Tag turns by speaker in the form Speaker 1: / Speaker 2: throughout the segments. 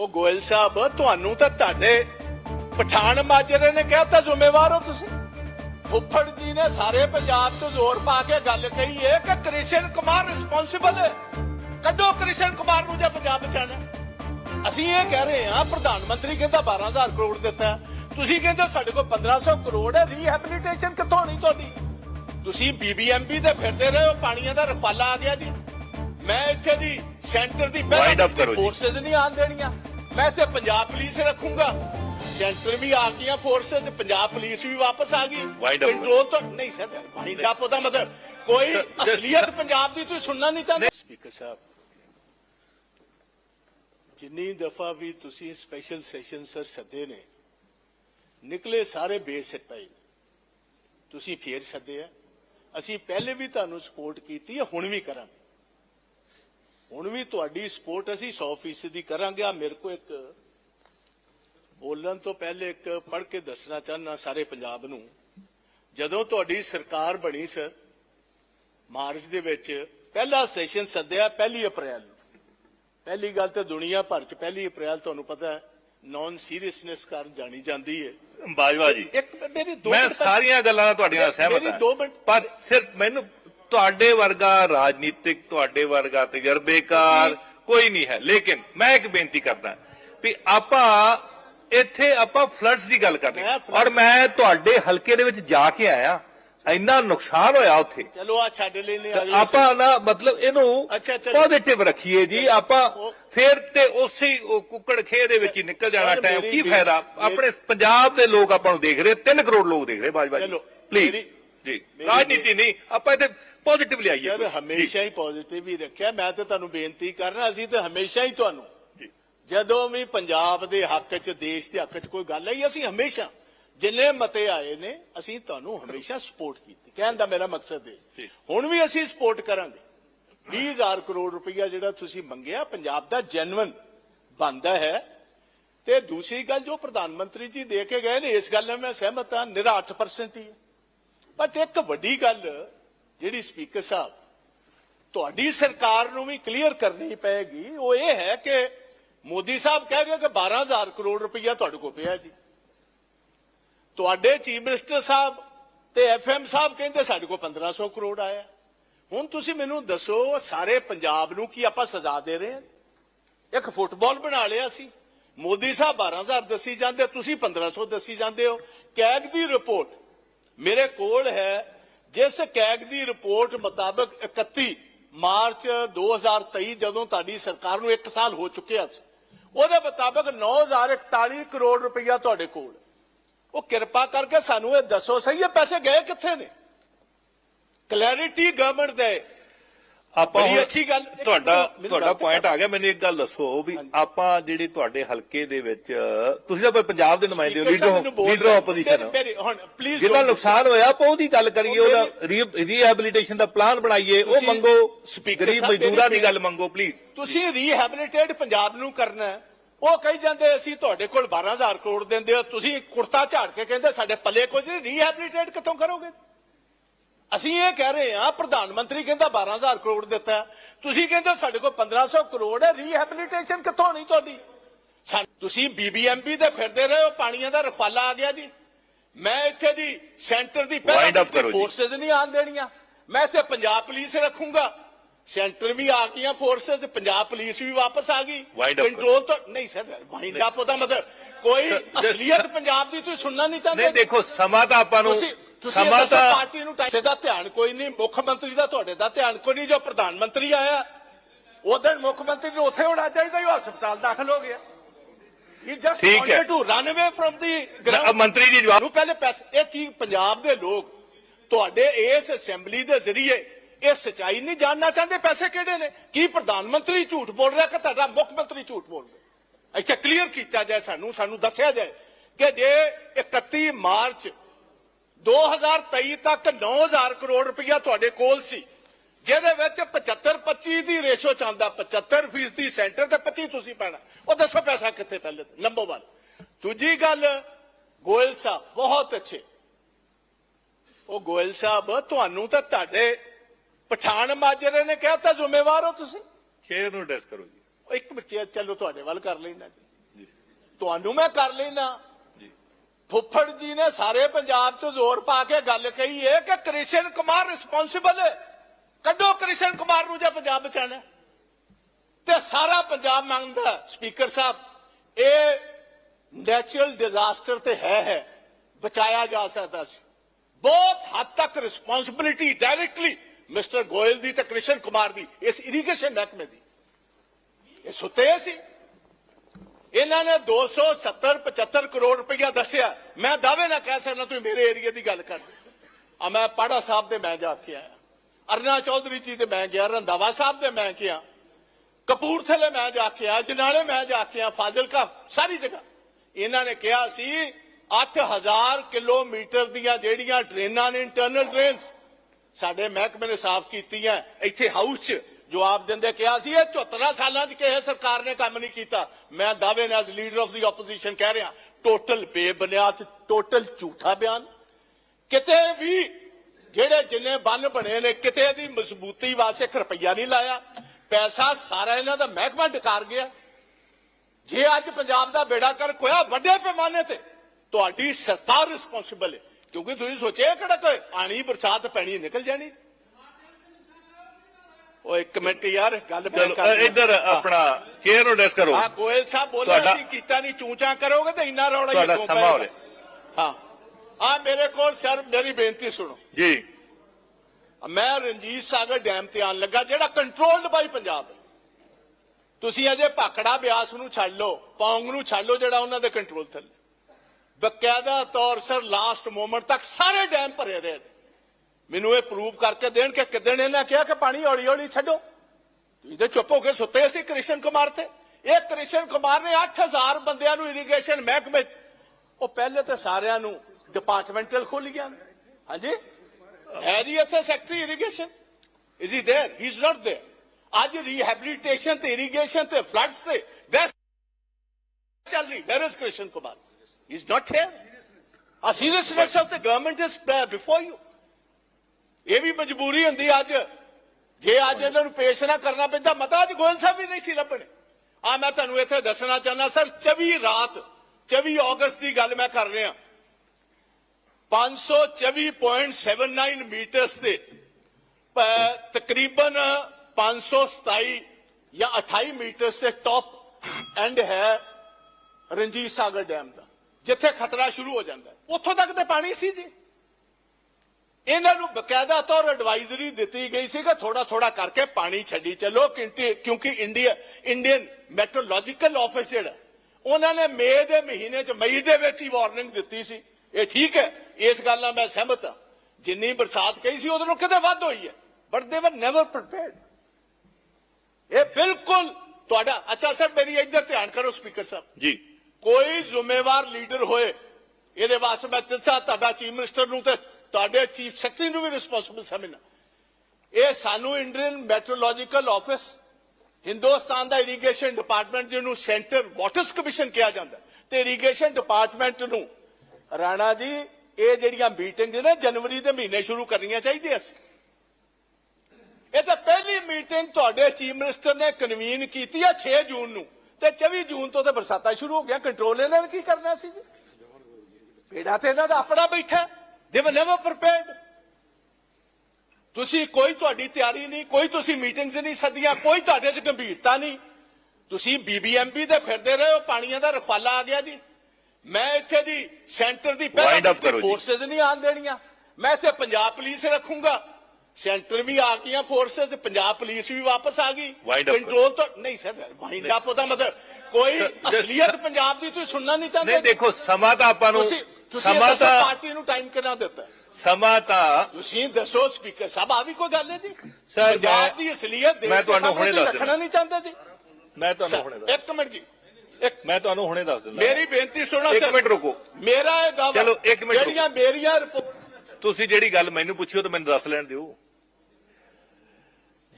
Speaker 1: ਉਹ ਗੋਇਲ ਸਾਹਿਬ ਤੁਹਾਨੂੰ ਤਾਂ ਤੁਹਾਡੇ ਪਠਾਨ ਮਾਜਰੇ ਨੇ ਕਿਹਾ ਤਾਂ ਜ਼ਿੰਮੇਵਾਰ ਹੋ ਤੁਸੀਂ। ਫੁੱਫੜ ਜੀ ਨੇ ਸਾਰੇ ਪੰਜਾਬ ਤੋਂ ਜ਼ੋਰ ਪਾ ਕੇ ਗੱਲ ਕਹੀ ਹੈ ਕਿ ਕ੍ਰਿਸ਼ਨ ਕੁਮਾਰ ਰਿਸਪੌਂਸਿਬਲ ਹੈ ਕੱਢੋ ਕ੍ਰਿਸ਼ਨ ਕੁਮਾਰ ਨੂੰ ਜੇ ਪੰਜਾਬ ਬਚਾਣਾ ਅਸੀਂ ਇਹ ਕਹਿ ਰਹੇ ਹਾਂ ਪ੍ਰਧਾਨ ਮੰਤਰੀ ਕਹਿੰਦਾ 12000 ਕਰੋੜ ਦਿੱਤਾ ਤੁਸੀਂ ਕਹਿੰਦੇ ਸਾਡੇ ਕੋਲ 1500 ਕਰੋੜ ਹੈ ਰੀਹੈਬਿਲਿਟੇਸ਼ਨ ਕਿੱਥੋਂ ਹੋਣੀ ਤੁਹਾਡੀ? ਤੁਸੀਂ ਬੀਬੀਐਮਬੀ ਤੇ ਫਿਰਦੇ ਰਹੇ ਹੋ ਪਾਣੀਆਂ ਦਾ ਰਫਾਲਾ ਆ ਗਿਆ ਜੀ। ਮੈਂ ਇੱਥੇ ਦੀ ਸੈਂਟਰ ਦੀ
Speaker 2: ਜੀ।
Speaker 1: ਫੋਰਸਸ ਨਹੀਂ ਆਣ ਦੇਣੀਆਂ। ਮੈਂ ਇੱਥੇ ਪੰਜਾਬ ਪੁਲਿਸ ਰੱਖੂੰਗਾ। ਸੈਂਟਰ ਵੀ ਆ ਗਈਆਂ ਫੋਰਸਸ ਪੰਜਾਬ ਪੁਲਿਸ ਵੀ ਵਾਪਸ ਆ ਗਈ। ਕੰਟਰੋਲ ਤਾਂ ਨਹੀਂ ਸਰ ਵਾਈਂਡ ਅਪ ਉਹਦਾ ਮਤਲਬ। ਕੋਈ ਅਸਲੀਅਤ ਪੰਜਾਬ ਦੀ ਤੁਸੀਂ ਸੁਣਨਾ ਨਹੀਂ ਚਾਹੁੰਦੇ? ਸਪੀਕਰ ਸਾਹਿਬ ਜਿੰਨੀ ਦਫਾ ਵੀ ਤੁਸੀਂ ਸਪੈਸ਼ਲ ਸੈਸ਼ਨ ਸਰ ਸੱਦੇ ਨੇ ਨਿਕਲੇ ਸਾਰੇ ਬੇਸਿਕ ਪਏ ਨੇ। ਤੁਸੀਂ ਫੇਰ ਸੱਦੇ ਆ। ਅਸੀਂ ਪਹਿਲੇ ਵੀ ਤੁਹਾਨੂੰ ਸਪੋਰਟ ਕੀਤੀ ਹੈ ਹੁਣ ਵੀ ਕਰਾਂਗੇ। ਹੁਣ ਵੀ ਤੁਹਾਡੀ ਸਪੋਰਟ ਅਸੀਂ 100% ਦੀ ਕਰਾਂਗੇ। ਆ ਮੇਰੇ ਕੋ ਇੱਕ ਬੋਲਣ ਤੋਂ ਪਹਿਲੇ ਇੱਕ ਪੜ੍ਹ ਕੇ ਦੱਸਣਾ ਚਾਹਨਾ ਸਾਰੇ ਪੰਜਾਬ ਨੂੰ। ਜਦੋਂ ਤੁਹਾਡੀ ਸਰਕਾਰ ਬਣੀ ਸਰ ਮਾਰਚ ਦੇ ਵਿੱਚ ਪਹਿਲਾ ਸੈਸ਼ਨ ਸੱਦਿਆ ਪਹਿਲੀ ਅਪ੍ਰੈਲ ਨੂੰ। ਪਹਿਲੀ ਗੱਲ ਤਾਂ ਦੁਨੀਆ ਭਰ ਚ ਪਹਿਲੀ ਅਪ੍ਰੈਲ ਤੁਹਾਨੂੰ ਪਤਾ ਹੈ ਨਾਨ ਸੀਰੀਅਸਨੈਸ ਕਾਰਨ ਜਾਣੀ ਜਾਂਦੀ ਹੈ
Speaker 2: ਬਾਜਵਾ ਜੀ
Speaker 1: ਇੱਕ ਮੇਰੀ ਦੋ
Speaker 2: ਮੈਂ ਸਾਰੀਆਂ ਗੱਲਾਂ ਤੁਹਾਡੀਆਂ ਸਹਿਮਤ ਹਾਂ। ਪਰ ਸਿਰਫ ਮੈਨੂੰ ਤੁਹਾਡੇ ਵਰਗਾ ਰਾਜਨੀਤਿਕ ਤੁਹਾਡੇ ਵਰਗਾ ਤਜਰਬੇਕਾਰ ਕੋਈ ਨਹੀਂ ਹੈ। ਲੇਕਿਨ ਮੈਂ ਇੱਕ ਬੇਨਤੀ ਕਰਦਾ ਵੀ ਆਪਾਂ ਇੱਥੇ ਆਪਾਂ ਫਲੱਡਸ ਦੀ ਗੱਲ ਕਰਦੇ ਔਰ ਮੈਂ ਤੁਹਾਡੇ ਹਲਕੇ ਦੇ ਵਿੱਚ ਜਾ ਕੇ ਆਇਆ। ਇੰਨਾ ਨੁਕਸਾਨ ਹੋਇਆ ਉੱਥੇ।
Speaker 1: ਚਲੋ ਆ ਛੱਡ ਲੈਨੇ
Speaker 2: ਆਪਾਂ ਨਾ ਮਤਲਬ ਇਹਨੂੰ। ਪੋਜ਼ਿਟਿਵ ਰੱਖੀਏ ਜੀ। ਆਪਾਂ ਫੇਰ ਤੇ ਉਸੇ ਕੁੱਕੜ ਖੇ ਦੇ ਵਿੱਚ ਹੀ ਨਿਕਲ ਜਾਣਾ ਟਾਈਮ ਕੀ ਫਾਇਦਾ? ਆਪਣੇ ਪੰਜਾਬ ਦੇ ਲੋਕ ਆਪਾਂ ਨੂੰ ਦੇਖ ਰਹੇ। 3 ਕਰੋੜ ਲੋਕ ਦੇਖ ਰਹੇ ਬਾਜਵਾ ਜੀ।
Speaker 1: ਚਲੋ,
Speaker 2: ਪਲੀਜ਼ ਜੀ। ਰਾਜਨੀਤੀ ਨਹੀਂ ਆਪਾਂ ਇੱਥੇ ਪੋਜ਼ਿਟਿਵ ਲਿਆਈਏ
Speaker 1: ਸਰ ਹਮੇਸ਼ਾ ਹੀ ਪੋਜ਼ਿਟਿਵ ਹੀ ਰੱਖਿਆ। ਮੈਂ ਤਾਂ ਤੁਹਾਨੂੰ ਬੇਨਤੀ ਕਰਨਾ ਅਸੀਂ ਤਾਂ ਹਮੇਸ਼ਾ ਹੀ ਤੁਹਾਨੂੰ। ਜਦੋਂ ਵੀ ਪੰਜਾਬ ਦੇ ਹੱਕ 'ਚ ਦੇਸ਼ ਦੇ ਹੱਕ 'ਚ ਕੋਈ ਗੱਲ ਆਈ ਅਸੀਂ ਹਮੇਸ਼ਾ ਜਿੰਨੇ ਮਤੇ ਆਏ ਨੇ ਅਸੀਂ ਤੁਹਾਨੂੰ ਹਮੇਸ਼ਾ ਸਪੋਰਟ ਕੀਤੀ। ਕਹਿਣ ਦਾ ਮੇਰਾ ਮਕਸਦ ਹੈ। ਹੁਣ ਵੀ ਅਸੀਂ ਸਪੋਰਟ ਕਰਾਂਗੇ। 20000 ਕਰੋੜ ਰੁਪਈਆ ਜਿਹੜਾ ਤੁਸੀਂ ਮੰਗਿਆ ਪੰਜਾਬ ਦਾ ਜੈਨੂਇਨ ਬੰਦਾ ਹੈ। ਤੇ ਦੂਸਰੀ ਗੱਲ ਜੋ ਪ੍ਰਧਾਨ ਮੰਤਰੀ ਜੀ ਦੇ ਕੇ ਗਏ ਨੇ ਇਸ ਗੱਲ ਨਾਲ ਮੈਂ ਸਹਿਮਤ ਹਾਂ ਨਿਰਾ 8% ਹੀ ਹੈ। ਬਟ ਇੱਕ ਵੱਡੀ ਗੱਲ ਜਿਹੜੀ ਸਪੀਕਰ ਸਾਹਿਬ, ਤੁਹਾਡੀ ਸਰਕਾਰ ਨੂੰ ਵੀ ਕਲੀਅਰ ਕਰਨੀ ਪਏਗੀ, ਉਹ ਇਹ ਹੈ ਕਿ ਮੋਦੀ ਸਾਹਿਬ ਕਹਿ ਰਹੇ ਕਿ 12000 ਕਰੋੜ ਰੁਪਈਆ ਤੁਹਾਡੇ ਕੋਲ ਪਿਆ ਜੀ। ਤੁਹਾਡੇ ਚੀਫ ਮਿਨਿਸਟਰ ਸਾਹਿਬ ਤੇ ਐਫਐਮ ਸਾਹਿਬ ਕਹਿੰਦੇ ਸਾਡੇ ਕੋਲ 1500 ਕਰੋੜ ਆਇਆ। ਹੁਣ ਤੁਸੀਂ ਮੈਨੂੰ ਦੱਸੋ, ਸਾਰੇ ਪੰਜਾਬ ਨੂੰ ਕੀ ਆਪਾਂ ਸਜ਼ਾ ਦੇ ਰਹੇ ਹਾਂ? ਇੱਕ ਫੁੱਟਬਾਲ ਬਣਾ ਲਿਆ ਸੀ। ਮੋਦੀ ਸਾਹਿਬ 12000 ਦੱਸੀ ਜਾਂਦੇ, ਤੁਸੀਂ 1500 ਦੱਸੀ ਜਾਂਦੇ ਹੋ। ਕੈਗ ਦੀ ਰਿਪੋਰਟ ਮੇਰੇ ਕੋਲ ਹੈ, ਜਿਸ ਕੈਗ ਦੀ ਰਿਪੋਰਟ ਮੁਤਾਬਕ 31 ਮਾਰਚ 2023 ਜਦੋਂ ਤੁਹਾਡੀ ਸਰਕਾਰ ਨੂੰ 1 ਸਾਲ ਹੋ ਚੁੱਕਿਆ ਸੀ। ਉਹਦੇ ਮੁਤਾਬਕ 9041 ਕਰੋੜ ਰੁਪਈਆ ਤੁਹਾਡੇ ਕੋਲ। ਉਹ ਕਿਰਪਾ ਕਰਕੇ ਸਾਨੂੰ ਇਹ ਦੱਸੋ, ਸਹੀ ਇਹ ਪੈਸੇ ਗਏ ਕਿੱਥੇ ਨੇ? ਕਲੈਰਿਟੀ ਗਵਰਨਮੈਂਟ ਦੇ
Speaker 2: ਆਪਾਂ
Speaker 1: ਬੜੀ ਅੱਛੀ ਗੱਲ-
Speaker 2: ਤੁਹਾਡਾ ਤੁਹਾਡਾ ਪੁਆਇੰਟ ਆ ਗਿਆ ਮੈਨੂੰ ਇੱਕ ਗੱਲ ਦੱਸੋ ਵੀ। ਆਪਾਂ ਜਿਹੜੀ ਤੁਹਾਡੇ ਹਲਕੇ ਦੇ ਵਿੱਚ ਤੁਸੀਂ ਤਾਂ ਕੋਈ ਪੰਜਾਬ ਦੇ ਨੁਮਾਇੰਦੇ ਹੋ ਲੀਡਰ ਲੀਡਰ ਆਪੋਜੀਸ਼ਨ
Speaker 1: ਪਲੀਜ਼
Speaker 2: ਜਿਹਦਾ ਨੁਕਸਾਨ ਹੋਇਆ ਆਪਾਂ ਉਹਦੀ ਗੱਲ ਕਰੀਏ
Speaker 1: ਉਹ
Speaker 2: ਉਹਦਾ ਰੀਹੈਬਿਲਿਟੇਸ਼ਨ ਦਾ ਪਲਾਨ ਬਣਾਈਏ ਉਹ ਮੰਗੋ। ਗਰੀਬ
Speaker 1: ਸਾਹਿਬ
Speaker 2: ਮਜ਼ਦੂਰਾਂ ਦੀ ਗੱਲ ਮੰਗੋ ਪਲੀਜ਼
Speaker 1: ਤੁਸੀਂ ਰੀਹੈਬਿਲਿਟੇਟ ਪੰਜਾਬ ਨੂੰ ਕਰਨਾ ਹੈ। ਉਹ ਕਹੀ ਜਾਂਦੇ ਅਸੀਂ ਤੁਹਾਡੇ ਕੋਲ 12000 ਕਰੋੜ ਦਿੰਦੇ ਹੋ ਤੁਸੀਂ ਕੁਰਤਾ ਝਾੜ ਕੇ ਕਹਿੰਦੇ ਸਾਡੇ ਪੱਲੇ ਕੁਝ ਨਹੀਂ ਰੀਹੈਬਿਲਿਟੇਟ ਕਿੱਥੋਂ ਕਰੋਗੇ? ਅਸੀਂ ਇਹ ਕਹਿ ਰਹੇ ਹਾਂ ਪ੍ਰਧਾਨ ਮੰਤਰੀ ਕਹਿੰਦਾ 12000 ਕਰੋੜ ਦਿੱਤਾ ਤੁਸੀਂ ਕਹਿੰਦੇ ਸਾਡੇ ਕੋਲ 1500 ਕਰੋੜ ਹੈ ਰੀਹੈਬਿਲਿਟੇਸ਼ਨ ਕਿੱਥੋਂ ਹੋਣੀ ਤੁਹਾਡੀ? ਤੁਸੀਂ ਬੀਬੀਐਮਬੀ ਤੇ ਫਿਰਦੇ ਰਹੇ ਹੋ ਪਾਣੀਆਂ ਦਾ ਰਫਾਲਾ ਆ ਗਿਆ ਜੀ। ਮੈਂ ਇੱਥੇ ਦੀ ਸੈਂਟਰ ਦੀ
Speaker 2: ਜੀ।
Speaker 1: ਫੋਰਸਸ ਨਹੀਂ ਆਣ ਦੇਣੀਆਂ। ਮੈਂ ਇੱਥੇ ਪੰਜਾਬ ਪੁਲਿਸ ਰੱਖੂੰਗਾ। ਸੈਂਟਰ ਵੀ ਆ ਗਈਆਂ ਫੋਰਸਸ ਪੰਜਾਬ ਪੁਲਿਸ ਵੀ ਵਾਪਸ ਆ ਗਈ। ਕੰਟਰੋਲ ਤਾਂ ਨਹੀਂ ਸਰ ਵਾਈਂਡ ਅਪ ਉਹਦਾ ਮਤਲਬ ਕੋਈ ਅਸਲੀਅਤ ਪੰਜਾਬ ਦੀ ਤੁਸੀਂ ਸੁਣਨਾ ਨਹੀਂ ਚਾਹੁੰਦੇ
Speaker 2: ਨਹੀਂ ਦੇਖੋ ਸਮਾਂ ਤਾਂ ਆਪਾਂ ਨੂੰ ਸਮਾਂ ਤਾਂ
Speaker 1: ਪਾਰਟੀ ਨੂੰ ਟਾਈਮ ਦਾ ਧਿਆਨ ਕੋਈ ਨਹੀਂ ਮੁੱਖ ਮੰਤਰੀ ਦਾ ਤੁਹਾਡੇ ਦਾ ਧਿਆਨ ਕੋਈ ਨਹੀਂ ਜੋ ਪ੍ਰਧਾਨ ਮੰਤਰੀ ਆਇਆ ਉਦੋਂ ਮੁੱਖ ਮੰਤਰੀ ਨੂੰ ਉੱਥੇ ਹੋਣਾ ਚਾਹੀਦਾ ਉਹ ਹਸਪਤਾਲ ਦਾਖਲ ਹੋ ਗਿਆ। ਹੀ ਜਸਟ
Speaker 2: ਠੀਕ ਹੈ।
Speaker 1: Wanted to run away from ਦੀ
Speaker 2: ਅ,
Speaker 1: ਗਰਾਊਂਡ
Speaker 2: ਮੰਤਰੀ ਜੀ ਜਵਾਬ
Speaker 1: ਨੂੰ ਪਹਿਲੇ ਪੈਸੇ ਇਹ ਕੀ ਪੰਜਾਬ ਦੇ ਲੋਕ ਤੁਹਾਡੇ ਇਸ ਅਸੈਂਬਲੀ ਦੇ ਜ਼ਰੀਏ ਇਹ ਸਚਾਈ ਨਹੀਂ ਜਾਣਨਾ ਚਾਹੁੰਦੇ ਪੈਸੇ ਕਿਹੜੇ ਨੇ? ਕੀ ਪ੍ਰਧਾਨ ਮੰਤਰੀ ਝੂਠ ਬੋਲ ਰਿਹਾ ਕਿ ਤੁਹਾਡਾ ਮੁੱਖ ਮੰਤਰੀ ਝੂਠ ਬੋਲ ਰਿਹਾ? ਇੱਥੇ ਕਲੀਅਰ ਕੀਤਾ ਜਾਏ ਸਾਨੂੰ ਸਾਨੂੰ ਦੱਸਿਆ ਜਾਏ ਕਿ ਜੇ 31 ਮਾਰਚ 2023 ਤੱਕ 9000 ਕਰੋੜ ਰੁਪਇਆ ਤੁਹਾਡੇ ਕੋਲ ਸੀ। ਜਿਹਦੇ ਵਿੱਚ 75 25 ਦੀ ਰੇਸ਼ੋ ਚੱਲਦਾ 75 ਫੀਸਦੀ ਸੈਂਟਰ ਤੇ 25 ਤੁਸੀਂ ਪੈਣਾ। ਉਹ ਦੱਸੋ ਪੈਸਾ ਕਿੱਥੇ ਪਹਿਲੇ ਨੰਬਰ 1 ਦੂਜੀ ਗੱਲ ਗੋਇਲ ਸਾਹਿਬ ਬਹੁਤ ਅੱਛੇ। ਉਹ ਗੋਇਲ ਸਾਹਿਬ ਤੁਹਾਨੂੰ ਤਾਂ ਤੁਹਾਡੇ ਪਠਾਨ ਮਾਜਰੇ ਨੇ ਕਿਹਾ ਤਾਂ ਜ਼ਿੰਮੇਵਾਰ ਹੋ ਤੁਸੀਂ।
Speaker 2: ਸ਼ੇਰ ਨੂੰ ਐਡਰੈਸ ਕਰੋ ਜੀ।
Speaker 1: ਇੱਕ ਮਿੰਟ ਚਲੋ ਤੁਹਾਡੇ ਵੱਲ ਕਰ ਲੈਣਾ ਜੀ। ਤੁਹਾਨੂੰ ਮੈਂ ਕਰ ਲੈਣਾ ਫੁੱਫੜ ਜੀ ਨੇ ਸਾਰੇ ਪੰਜਾਬ 'ਚ ਜ਼ੋਰ ਪਾ ਕੇ ਗੱਲ ਕਹੀ ਹੈ ਕਿ ਕ੍ਰਿਸ਼ਨ ਕੁਮਾਰ ਰਿਸਪੌਂਸਿਬਲ ਹੈ ਕੱਢੋ ਕ੍ਰਿਸ਼ਨ ਕੁਮਾਰ ਨੂੰ ਜੇ ਪੰਜਾਬ ਬਚਾਣਾ ਤੇ ਸਾਰਾ ਪੰਜਾਬ ਮੰਗਦਾ ਸਪੀਕਰ ਸਾਹਿਬ, ਇਹ ਨੈਚੁਰਲ ਡਿਜ਼ਾਸਟਰ ਤੇ ਹੈ ਹੈ। ਬਚਾਇਆ ਜਾ ਸਕਦਾ ਸੀ। ਬਹੁਤ ਹੱਦ ਤੱਕ ਰਿਸਪੌਂਸਿਬਿਲਿਟੀ ਡਾਇਰੈਕਟਲੀ ਮਿਸਟਰ ਗੋਇਲ ਦੀ ਤੇ ਕ੍ਰਿਸ਼ਨ ਕੁਮਾਰ ਦੀ, ਇਸ ਇਰੀਗੇਸ਼ਨ ਮਹਿਕਮੇ ਦੀ। ਇਹ ਸੁੱਤੇ ਸੀ। ਇਹਨਾਂ ਨੇ 270 75 ਕਰੋੜ ਰੁਪਇਆ ਦੱਸਿਆ। ਮੈਂ ਦਾਅਵੇ ਨਾਲ ਕਹਿ ਸਕਦਾ ਤੁਸੀਂ ਮੇਰੇ ਏਰੀਆ ਦੀ ਗੱਲ ਕਰ ਆ ਮੈਂ ਪਾੜਾ ਸਾਹਿਬ ਦੇ ਮੈਂ ਜਾ ਕੇ ਆਇਆ। ਅਰਨਾ ਚੌਧਰੀ ਜੀ ਦੇ ਮੈਂ ਗਿਆ ਰੰਦਾਵਾ ਸਾਹਿਬ ਦੇ ਮੈਂ ਗਿਆ। ਕਪੂਰਥਲੇ ਮੈਂ ਜਾ ਕੇ ਆਇਆ, ਜਨਾਲੇ ਮੈਂ ਜਾ ਕੇ ਆਇਆ, ਫਾਜ਼ਿਲਕਾ, ਸਾਰੀ ਜਗ੍ਹਾ। ਇਹਨਾਂ ਨੇ ਕਿਹਾ ਸੀ 8000 ਕਿਲੋਮੀਟਰ ਦੀਆਂ ਜਿਹੜੀਆਂ ਡਰੇਨਾਂ ਨੇ ਇੰਟਰਨਲ ਡਰੇਨਸ ਸਾਡੇ ਮਹਿਕਮੇ ਨੇ ਸਾਫ਼ ਕੀਤੀਆਂ, ਇੱਥੇ ਹਾਊਸ 'ਚ ਜਵਾਬ ਦਿੰਦੇ ਕਿਹਾ ਸੀ, ਇਹ 74 ਸਾਲਾਂ 'ਚ ਕਿਸੇ ਸਰਕਾਰ ਨੇ ਕੰਮ ਨਹੀਂ ਕੀਤਾ। ਮੈਂ ਦਾਅਵੇ ਨਾਲ as leader of the opposition ਕਹਿ ਰਿਹਾ ਟੋਟਲ ਬੇਬੁਨਿਆਦ ਟੋਟਲ ਝੂਠਾ ਬਿਆਨ। ਕਿਤੇ ਵੀ ਜਿਹੜੇ ਜਿੰਨੇ ਬੰਨ ਬਣੇ ਨੇ, ਕਿਤੇ ਦੀ ਮਜ਼ਬੂਤੀ ਵਾਸਤੇ ਇੱਕ ਨਹੀਂ ਲਾਇਆ। ਪੈਸਾ ਸਾਰਾ ਇਹਨਾਂ ਦਾ ਮਹਿਕਮਾ ਡਕਾਰ ਗਿਆ। ਜੇ ਅੱਜ ਪੰਜਾਬ ਦਾ ਬੇੜਾ ਕਰ ਕੋਇਆ ਵੱਡੇ ਪੈਮਾਨੇ ਤੇ, ਤੁਹਾਡੀ ਸਰਕਾਰ ਰਿਸਪੌਂਸਿਬਲ ਹੈ। ਕਿਉਂਕਿ ਤੁਸੀਂ ਸੋਚਿਆ ਕਿਹੜਾ ਕੋਈ ਆਣੀ ਬਰਸਾਤ ਪੈਣੀ ਨਿਕਲ ਜਾਣੀ। ਉਹ ਇੱਕ ਮਿੰਟ ਯਾਰ ਗੱਲ ਮੈਂ ਕਰ
Speaker 2: ਇੱਧਰ ਆਪਣਾ ਚੇਅਰ ਨੂੰ ਡੈਸ ਕਰੋ।
Speaker 1: ਆ ਗੋਇਲ ਸਾਹਿਬ ਬੋਲੇ ਅਸੀਂ ਕੀਤਾ ਨਹੀਂ ਚੂਚਾ ਕਰੋਗੇ ਤੇ ਇੰਨਾ ਰੌਲਾ ਹੀ
Speaker 2: ਤੁਹਾਡਾ ਸਮਾਂ ਹੋ? ਰਿਹਾ।
Speaker 1: ਹਾਂ। ਆ ਮੇਰੇ ਕੋਲ ਸਰ ਮੇਰੀ ਬੇਨਤੀ ਸੁਣੋ।
Speaker 2: ਜੀ।
Speaker 1: ਮੈਂ ਰਣਜੀਤ ਸਾਗਰ ਡੈਮ ਤੇ ਆਣ ਲੱਗਾ ਜਿਹੜਾ ਕੰਟਰੋਲਡ ਬਾਈ ਪੰਜਾਬ ਹੈ। ਤੁਸੀਂ ਅਜੇ ਭਾਖੜਾ ਬਿਆਸ ਨੂੰ ਛੱਡ ਲਓ ਪੌਂਗ ਨੂੰ ਛੱਡ ਲਓ ਜਿਹੜਾ ਉਹਨਾਂ ਦੇ ਕੰਟਰੋਲ ਥੱਲੇ। ਬਕਾਇਦਾ ਤੌਰ ਸਰ ਲਾਸਟ ਮੂਮੈਂਟ ਤੱਕ ਸਾਰੇ ਡੈਮ ਭਰੇ ਰਹੇ ਨੇ। ਮੈਨੂੰ ਇਹ ਪ੍ਰੂਵ ਕਰਕੇ ਦੇਣ ਕਿ ਕਿਦਣ ਇਹਨਾਂ ਕਿਹਾ ਕਿ ਪਾਣੀ ਹੌਲੀ ਹੌਲੀ ਛੱਡੋ ਤੁਸੀਂ ਤੇ ਚੁੱਪ ਹੋ ਕੇ ਸੁੱਤੇ ਸੀ ਕ੍ਰਿਸ਼ਨ ਕੁਮਾਰ ਤੇ ਇਹ ਕ੍ਰਿਸ਼ਨ ਕੁਮਾਰ ਨੇ 8000 ਬੰਦਿਆਂ ਨੂੰ ਇਰੀਗੇਸ਼ਨ ਮਹਿਕਮੇ 'ਚ- ਉਹ ਪਹਿਲੇ ਤੇ ਸਾਰਿਆਂ ਨੂੰ ਡਿਪਾਰਟਮੈਂਟਲ ਖੋਲ ਗਿਆ ਹਾਂਜੀ ਹੈ ਜੀ ਇੱਥੇ secretary irrigation is he there he is not there ਅੱਜ ਰੀਹੈਬਿਲਿਟੇਸ਼ਨ ਤੇ ਇਰੀਗੇਸ਼ਨ ਤੇ ਫਲੱਡਸ ਤੇ ਵੈਸਟ ਚੱਲ ਰਹੀ where is Krishan Kumar he is not here ah seriousness of the government is before you ਇਹ ਵੀ ਮਜਬੂਰੀ ਹੁੰਦੀ ਅੱਜ। ਜੇ ਅੱਜ ਇਹਨਾਂ ਨੂੰ ਪੇਸ਼ ਨਾ ਕਰਨਾ ਪੈਂਦਾ, ਮਤਾ ਅੱਜ ਗੋਇਲ ਸਾਹਿਬ ਵੀ ਨਹੀਂ ਸੀ ਲੱਭਣੇ। ਆ ਮੈਂ ਤੁਹਾਨੂੰ ਇੱਥੇ ਦੱਸਣਾ ਚਾਹੁੰਦਾ, ਸਰ 24 ਰਾਤ 24 ਅਗਸਤ ਦੀ ਗੱਲ ਮੈਂ ਕਰ ਰਿਹਾ। 524.79 ਮੀਟਰਸ ਦੇ ਪ- ਤਕਰੀਬਨ 527 ਜਾਂ 28 ਮੀਟਰਸ ਦੇ ਟੌਪ ਐਂਡ ਹੈ ਰਣਜੀਤ ਸਾਗਰ ਡੈਮ ਦਾ, ਜਿੱਥੇ ਖਤਰਾ ਸ਼ੁਰੂ ਹੋ ਜਾਂਦਾ ਉੱਥੋਂ ਤੱਕ ਤੇ ਪਾਣੀ ਸੀ ਜੀ। ਇਹਨਾਂ ਨੂੰ ਬਕਾਇਦਾ ਤੌਰ ਐਡਵਾਈਜ਼ਰੀ ਦਿੱਤੀ ਗਈ ਸੀ ਕਿ ਥੋੜਾ ਥੋੜਾ ਕਰਕੇ ਪਾਣੀ ਛੱਡੀ ਚੱਲੋ ਕਿਉਂਕਿ ਇੰਡੀਆ ਇੰਡੀਅਨ ਮੈਟਰੋਲੋਜੀਕਲ ਆਫਿਸ ਜਿਹੜਾ ਉਹਨਾਂ ਨੇ ਮਈ ਦੇ ਮਹੀਨੇ ਚ ਮਈ ਦੇ ਵਿੱਚ ਹੀ ਵਾਰਨਿੰਗ ਦਿੱਤੀ ਸੀ। ਇਹ ਠੀਕ ਹੈ ਇਸ ਗੱਲ ਨਾਲ ਮੈਂ ਸਹਿਮਤ ਹਾਂ। ਜਿੰਨੀ ਬਰਸਾਤ ਕਹੀ ਸੀ ਉਹਦੇ ਨਾਲੋਂ ਕਿਤੇ ਵੱਧ ਹੋਈ ਹੈ। ਬਟ ਦੇ ਵਰ ਨੈਵਰ ਪ੍ਰੀਪੇਅਰਡ ਇਹ ਬਿਲਕੁਲ ਤੁਹਾਡਾ ਅੱਛਾ ਸਰ ਮੇਰੀ ਇੱਧਰ ਧਿਆਨ ਕਰੋ ਸਪੀਕਰ ਸਾਹਿਬ।
Speaker 2: ਜੀ।
Speaker 1: ਕੋਈ ਜ਼ਿੰਮੇਵਾਰ ਲੀਡਰ ਹੋਏ ਇਹਦੇ ਵਾਸਤੇ ਮੈਂ ਤੁਹਾਡਾ ਚੀਫ ਮਿਨਿਸਟਰ ਨੂੰ ਤੇ ਤੁਹਾਡੇ ਚੀਫ ਸੈਕਟਰੀ ਨੂੰ ਵੀ ਰਿਸਪੌਂਸਿਬਲ ਸਮਝਣਾ। ਇਹ ਸਾਨੂੰ ਇੰਡੀਅਨ ਮੈਟਰੋਲੋਜੀਕਲ ਆਫਿਸ ਹਿੰਦੁਸਤਾਨ ਦਾ ਇਰੀਗੇਸ਼ਨ ਡਿਪਾਰਟਮੈਂਟ ਜਿਹਨੂੰ ਸੈਂਟਰ ਵਾਟਰਸ ਕਮਿਸ਼ਨ ਕਿਹਾ ਜਾਂਦਾ, ਤੇ ਇਰੀਗੇਸ਼ਨ ਡਿਪਾਰਟਮੈਂਟ ਨੂੰ, ਰਾਣਾ ਜੀ, ਇਹ ਜਿਹੜੀਆਂ ਮੀਟਿੰਗ ਨੇ ਜਨਵਰੀ ਦੇ ਮਹੀਨੇ ਸ਼ੁਰੂ ਕਰਨੀਆਂ ਚਾਹੀਦੀਆਂ ਸੀ। ਇਹ ਤਾਂ ਪਹਿਲੀ ਮੀਟਿੰਗ ਤੁਹਾਡੇ ਚੀਫ ਮਿਨਿਸਟਰ ਨੇ ਕਨਵੀਨ ਕੀਤੀ ਆ 6 ਜੂਨ ਨੂੰ, ਤੇ 24 ਜੂਨ ਤੋਂ ਤੇ ਬਰਸਾਤਾਂ ਸ਼ੁਰੂ ਹੋ ਗਿਆ ਕੰਟਰੋਲ ਇਹਨਾਂ ਨੇ ਕੀ ਕਰਨਾ ਸੀ ਜੀ? ਪੇੜਾ ਤੇ ਇਹਨਾਂ ਦਾ ਆਪਣਾ ਬੈਠਾ। ਦੇ ਵਰ ਨੈਵਰ ਪ੍ਰੀਪੇਅਰਡ ਤੁਸੀਂ ਕੋਈ ਤੁਹਾਡੀ ਤਿਆਰੀ ਨਹੀਂ ਕੋਈ ਤੁਸੀਂ ਮੀਟਿੰਗਸ ਨਹੀਂ ਸੱਦੀਆਂ ਕੋਈ ਤੁਹਾਡੇ 'ਚ ਗੰਭੀਰਤਾ ਨਹੀਂ। ਤੁਸੀਂ ਬੀਬੀਐਮਬੀ ਦੇ ਫਿਰਦੇ ਰਹੇ ਹੋ ਪਾਣੀਆਂ ਦਾ ਰਖਵਾਲਾ ਆ ਗਿਆ ਜੀ। ਮੈਂ ਇੱਥੇ ਦੀ ਸੈਂਟਰ ਦੀ
Speaker 2: ਜੀ।
Speaker 1: ਫੋਰਸਸ ਨਹੀਂ ਆਣ ਦੇਣੀਆਂ। ਮੈਂ ਇੱਥੇ ਪੰਜਾਬ ਪੁਲਿਸ ਰੱਖੂੰਗਾ। ਸੈਂਟਰ ਵੀ ਆ ਗਈਆਂ ਫੋਰਸਸ ਪੰਜਾਬ ਪੁਲਿਸ ਵੀ ਵਾਪਸ ਆ ਗਈ। ਕੰਟਰੋਲ ਤੋਂ ਨਹੀਂ ਸਰ ਵਾਈਂਡ ਅਪ ਉਹਦਾ ਮਤਲਬ ਕੋਈ ਅਸਲੀਅਤ ਪੰਜਾਬ ਦੀ ਤੁਸੀਂ ਸੁਣਨਾ ਨਹੀਂ ਚਾਹੁੰਦੇ
Speaker 2: ਨਹੀਂ ਦੇਖੋ ਸਮਾਂ ਤਾਂ ਆਪਾਂ ਨੂੰ
Speaker 1: ਤੁਸੀਂ
Speaker 2: ਸਮਾਂ ਤਾਂ
Speaker 1: ਪਾਰਟੀ ਨੂੰ ਟਾਈਮ ਕਿੰਨਾ ਦਿੱਤਾ?
Speaker 2: ਸਮਾਂ ਤਾਂ
Speaker 1: ਤੁਸੀਂ ਦੱਸੋ ਸਪੀਕਰ ਸਾਹਿਬ ਆ ਵੀ ਕੋਈ ਗੱਲ ਹੈ ਜੀ?
Speaker 2: ਸਰ,
Speaker 1: ਪੰਜਾਬ
Speaker 2: ਮੈਂ-
Speaker 1: ਦੀ ਅਸਲੀਅਤ ਦੇਸ਼
Speaker 2: ਮੈਂ
Speaker 1: ਦੇ
Speaker 2: ਤੁਹਾਨੂੰ
Speaker 1: ਸਾਹਮਣੇ
Speaker 2: ਹੁਣੇ ਦੱਸ
Speaker 1: ਰੱਖਣਾ ਨਹੀਂ ਚਾਹੁੰਦੇ ਜੀ?
Speaker 2: ਮੈਂ ਤੁਹਾਨੂੰ ਹੁਣੇ ਦੱਸ
Speaker 1: ਇੱਕ ਮਿੰਟ ਜੀ ਇੱਕ
Speaker 2: ਮੈਂ ਤੁਹਾਨੂੰ ਹੁਣੇ ਦੱਸ ਦਿੰਦਾ।
Speaker 1: ਮੇਰੀ ਬੇਨਤੀ ਸੁਣੋ
Speaker 2: ਇੱਕ
Speaker 1: ਸਰ।
Speaker 2: ਮਿੰਟ ਰੁਕੋ।
Speaker 1: ਮੇਰਾ ਇਹ ਦਾਵਾ
Speaker 2: ਚਲੋ, ਇੱਕ ਮਿੰਟ ਰੁਕੋ।
Speaker 1: ਜਿਹੜੀਆਂ ਮੇਰੀਆਂ ਰਿਪੋਰਟ
Speaker 2: ਤੁਸੀਂ ਜਿਹੜੀ ਗੱਲ ਮੈਨੂੰ ਪੁੱਛੀ ਉਹ ਤਾਂ ਮੈਨੂੰ ਦੱਸ ਲੈਣ ਦਿਓ।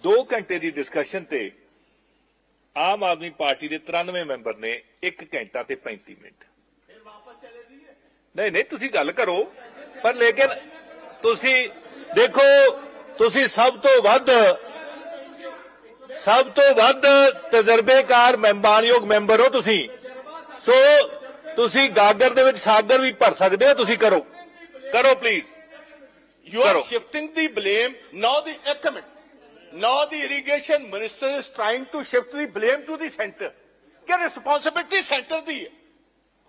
Speaker 2: 2 ਘੰਟੇ ਦੀ ਡਿਸਕਸ਼ਨ ਤੇ ਆਮ ਆਦਮੀ ਪਾਰਟੀ ਦੇ 93 ਮੈਂਬਰ ਨੇ 1 ਘੰਟਾ ਤੇ 35 ਮਿੰਟ। ਨਹੀਂ ਨਹੀਂ ਤੁਸੀਂ ਗੱਲ ਕਰੋ ਪਰ ਲੇਕਿਨ ਤੁਸੀਂ ਦੇਖੋ ਤੁਸੀਂ ਸਭ ਤੋਂ ਵੱਧ ਸਭ ਤੋਂ ਵੱਧ ਤਜਰਬੇਕਾਰ ਮਹਿਮਾਨਯੋਗ ਮੈਂਬਰ ਹੋ ਤੁਸੀਂ ਸੋ ਤੁਸੀਂ ਗਾਗਰ ਦੇ ਵਿੱਚ ਸਾਗਰ ਵੀ ਭਰ ਸਕਦੇ ਹੋ ਤੁਸੀਂ ਕਰੋ ਕਰੋ
Speaker 1: please are
Speaker 2: Karo.
Speaker 1: shifting the blame. Now the ਇੱਕ minute the irrigation minister is trying to shift the blame to the center. ਕਿ responsibility center ਦੀ ਹੈ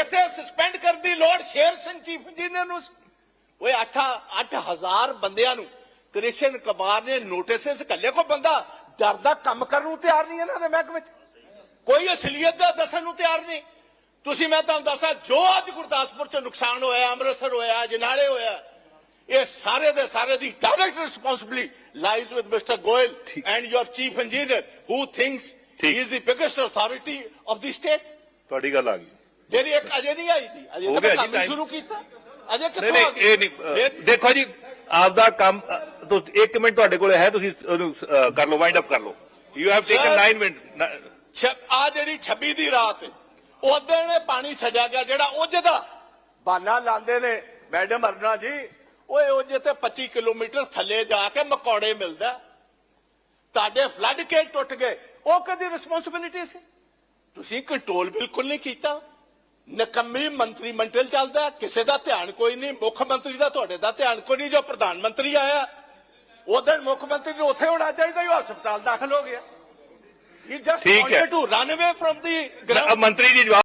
Speaker 1: ਇੱਥੇ ਸਸਪੈਂਡ ਕਰਨ ਦੀ ਲੋੜ ਸ਼ੇਰ ਸਿੰਘ ਚੀਫ ਇੰਜੀਨੀਅਰ ਨੂੰ ਓਏ 8 8000 ਬੰਦਿਆਂ ਨੂੰ ਕ੍ਰਿਸ਼ਨ ਕੁਮਾਰ ਨੇ ਨੋਟਿਸਸ ਕੱਲੇ ਕੋ ਬੰਦਾ ਡਰਦਾ ਕੰਮ ਕਰਨ ਨੂੰ ਤਿਆਰ ਨਹੀਂ ਇਹਨਾਂ ਦੇ ਮਹਿਕਮੇ ਵਿੱਚ ਕੋਈ ਅਸਲੀਅਤ ਦਾ ਦੱਸਣ ਨੂੰ ਤਿਆਰ ਨਹੀਂ। ਤੁਸੀਂ ਮੈਂ ਤੁਹਾਨੂੰ ਦੱਸਾਂ ਜੋ ਅੱਜ ਗੁਰਦਾਸਪੁਰ ਚ ਨੁਕਸਾਨ ਹੋਇਆ ਅੰਮ੍ਰਿਤਸਰ ਹੋਇਆ ਜਨਾਲੇ ਹੋਇਆ ਇਹ ਸਾਰੇ ਦੇ ਸਾਰੇ ਦੀ direct responsibility lies with mister Goyal and your chief engineer who thinks
Speaker 2: he.
Speaker 1: Is the biggest authority of the state
Speaker 2: ਤੁਹਾਡੀ ਗੱਲ ਆ ਗਈ।
Speaker 1: ਮੇਰੀ ਇੱਕ ਅਜੇ ਨਹੀਂ ਆਈ ਸੀ ਅਜੇ ਤਾਂ ਕੰਮ ਸ਼ੁਰੂ ਕੀਤਾ। ਅਜੇ ਕਿੱਥੋਂ
Speaker 2: ਨਹੀਂ ਇਹ ਨਹੀਂ ਦੇਖੋ ਜੀ ਆਪਦਾ ਕੰਮ ਤੁਸੀਂ 1 ਮਿੰਟ ਤੁਹਾਡੇ ਕੋਲ ਹੈ ਤੁਸੀਂ ਕਰ ਲਓ ਵਾਈਂਡ ਅਪ ਕਰ ਲਓ। You have taken
Speaker 1: Sir-
Speaker 2: 9 minute
Speaker 1: ਆ ਜਿਹੜੀ 26 ਦੀ ਰਾਤ ਉਦੋਂ ਨੇ ਪਾਣੀ ਛੱਡਿਆ ਗਿਆ ਜਿਹੜਾ ਉਹਦੇ ਦਾ ਬਾਨਾ ਲਾਉਂਦੇ ਨੇ ਮੈਡਮ ਅਰਨਾ ਜੀ ਓਏ ਉਹਦੇ ਤੇ 25 ਕਿਲੋਮੀਟਰ ਥੱਲੇ ਜਾ ਕੇ ਮਕੌੜੇ ਮਿਲਦਾ। ਤੁਹਾਡੇ ਫਲੱਡ ਕੇ ਟੁੱਟ ਗਏ ਉਹ ਕਦੀ ਰਿਸਪੌਂਸਿਬਿਲਿਟੀ ਸੀ? ਤੁਸੀਂ ਕੰਟਰੋਲ ਬਿਲਕੁਲ ਨਹੀਂ ਕੀਤਾ। ਨਕੰਮੀ ਮੰਤਰੀ ਮੰਡਲ ਚੱਲਦਾ ਕਿਸੇ ਦਾ ਧਿਆਨ ਕੋਈ ਨਹੀਂ ਮੁੱਖ ਮੰਤਰੀ ਦਾ ਤੁਹਾਡੇ ਦਾ ਧਿਆਨ ਕੋਈ ਨਹੀਂ ਜੋ ਪ੍ਰਧਾਨ ਮੰਤਰੀ ਆਇਆ ਉਦੋਂ ਮੁੱਖ ਮੰਤਰੀ ਨੂੰ ਉੱਥੇ ਹੋਣਾ ਚਾਹੀਦਾ ਉਹ ਹਸਪਤਾਲ ਦਾਖਲ ਹੋ ਗਿਆ
Speaker 2: ਠੀਕ ਹੈ।
Speaker 1: wanted to run away from the
Speaker 2: a,
Speaker 1: ground.
Speaker 2: ਮੰਤਰੀ ਜੀ ਜਵਾਬ